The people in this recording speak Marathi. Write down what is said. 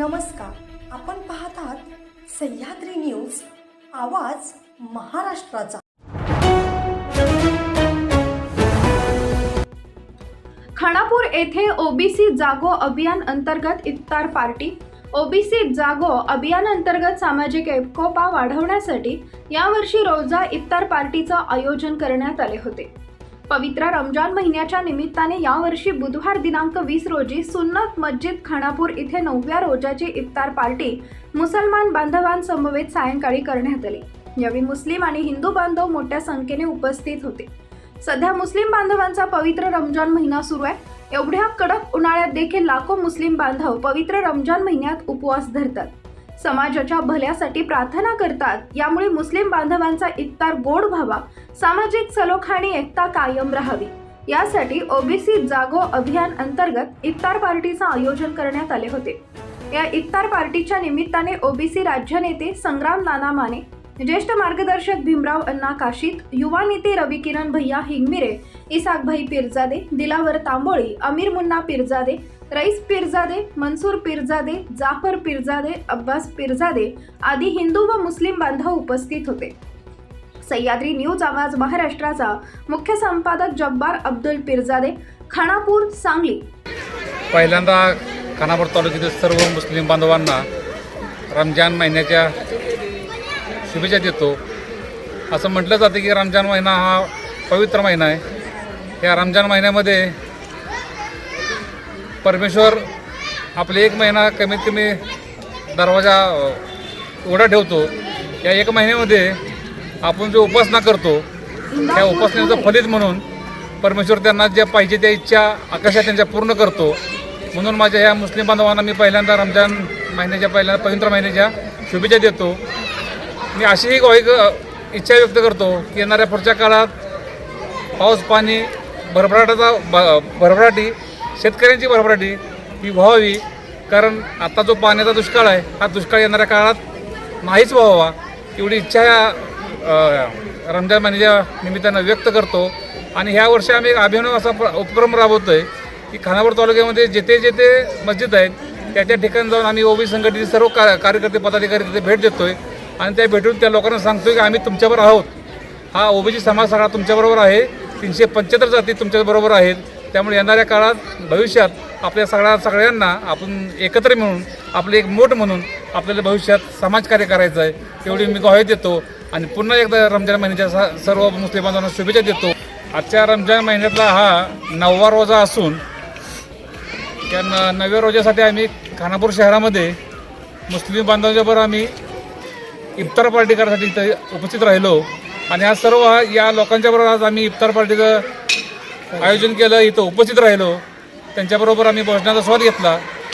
नमस्कार. आपण पाहत आहात सह्याद्री न्यूज आवाज महाराष्ट्राचा. खानापूर येथे ओबीसी जागो अभियान अंतर्गत इफ्तार पार्टी. ओबीसी जागो अभियान अंतर्गत सामाजिक एकोपा वाढवण्यासाठी यावर्षी रोजा इफ्तार पार्टीचं आयोजन करण्यात आले होते. पवित्र रमजान महिन्याच्या निमित्ताने यावर्षी बुधवार दिनांक वीस रोजी सुन्नत मस्जिद खानापूर इथे नवव्या रोजाची इफ्तार पार्टी मुसलमान बांधवांसमवेत सायंकाळी करण्यात आली. यावेळी मुस्लिम आणि हिंदू बांधव मोठ्या संख्येने उपस्थित होते. सध्या मुस्लिम बांधवांचा पवित्र रमजान महिना सुरू आहे. एवढ्या कडक उन्हाळ्यात देखील लाखो मुस्लिम बांधव पवित्र रमजान महिन्यात उपवास धरतात. समाजाच्या भल्यासाठी प्रार्थना करतात. यामुळे मुस्लिम बांधवांचा इफ्तार गोड व्हावा सामाजिक सलोखाणी आणि एकता कायम राहावी. यासाठी ओबीसी जागो अभियान अंतर्गत इफ्तार पार्टीचं आयोजन करण्यात आले होते. या इफ्तार पार्टीच्या निमित्ताने ओबीसी राज्य नेते संग्राम नाना माने ज्येष्ठ मार्गदर्शक भीमराव अण्णा काशीत युवा नेते रविकिरण भैया हिंगमिरे इसाकभाई पिरजादे दिलावर तांबोळी अमीर मुन्ना पिरजादे रईस पिरजादे मनसूर पिरजादे जाफर पिरजादे अब्बास पिरजादे आदी हिंदू व मुस्लिम बांधव उपस्थित होते. सह्याद्री न्यूज आवाज महाराष्ट्राचा मुख्य संपादक जब्बार अब्दुल पिरजादे खानापूर सांगली. पहिल्यांदा खानापूर तालुक्यातील सर्व मुस्लिम बांधवांना रमजान महिन्याच्या शुभेच्छा देतो. असं म्हटलं जातं की रमजान महिना हा पवित्र महिना आहे. या रमजान महिन्यामध्ये परमेश्वर आपले एक महिना कमीत कमी दरवाजा उघडा ठेवतो. या एक महिन्यामध्ये आपण जो उपासना करतो त्या उपासनेचं फलित म्हणून परमेश्वर त्यांना ज्या पाहिजे त्या इच्छा आकाशात त्यांच्या पूर्ण करतो. म्हणून माझ्या ह्या मुस्लिम बांधवांना मी पहिल्यांदा रमजान महिन्याच्या पहिल्यांदा पवित्र महिन्याच्या शुभेच्छा देतो. मी अशीही एक इच्छा व्यक्त करतो की येणाऱ्या पुढच्या काळात पाऊस पाणी भरभराटाचा ब- भरभराटी शेतकऱ्यांची भरभराटी ही व्हावी. कारण आता जो पाण्याचा दुष्काळ आहे हा दुष्काळ येणाऱ्या काळात नाहीच व्हावा. एवढी इच्छा या रमजान महिन्याच्या निमित्तानं व्यक्त करतो. आणि ह्या वर्षी आम्ही एक अभिनव असा प्र- उपक्रम राबवतो आहे की खानापूर तालुक्यामध्ये जेथे जेथे मस्जिद आहेत त्या त्या ठिकाणी जाऊन आम्ही ओबी संघटनेचे सर्व का कार्यकर्ते पदाधिकारी तिथे भेट देतो आहे आणि त्या भेटून त्या लोकांना सांगतोय की आम्ही तुमच्याबरोबर आहोत. हा ओबीसी समाज सगळा तुमच्याबरोबर आहे तीनशे पंच्याहत्तर जाती तुमच्याबरोबर आहेत. त्यामुळे येणाऱ्या काळात भविष्यात आपल्या सगळ्या सगळ्यांना आपण एकत्र मिळून आपले एक मोठ म्हणून आपल्याला भविष्यात समाजकार्य करायचं आहे. तेवढी मी ग्वाही देतो. आणि पुन्हा एकदा रमजान महिन्याच्या सर्व मुस्लिम बांधवांना शुभेच्छा देतो. आजच्या रमजान महिन्यातला हा नववा रोजा असून त्या न नव्या रोजासाठी आम्ही खानापूर शहरामध्ये मुस्लिम बांधवांच्याबरोबर आम्ही इफ्तार पार्टी करण्यासाठी इथं उपस्थित राहिलो. आणि आज सर्व या लोकांच्याबरोबर आज आम्ही इफ्तार पार्टीचं आयोजन केलं इथं उपस्थित राहिलो. त्यांच्याबरोबर आम्ही भोजनाचा स्वाद घेतला.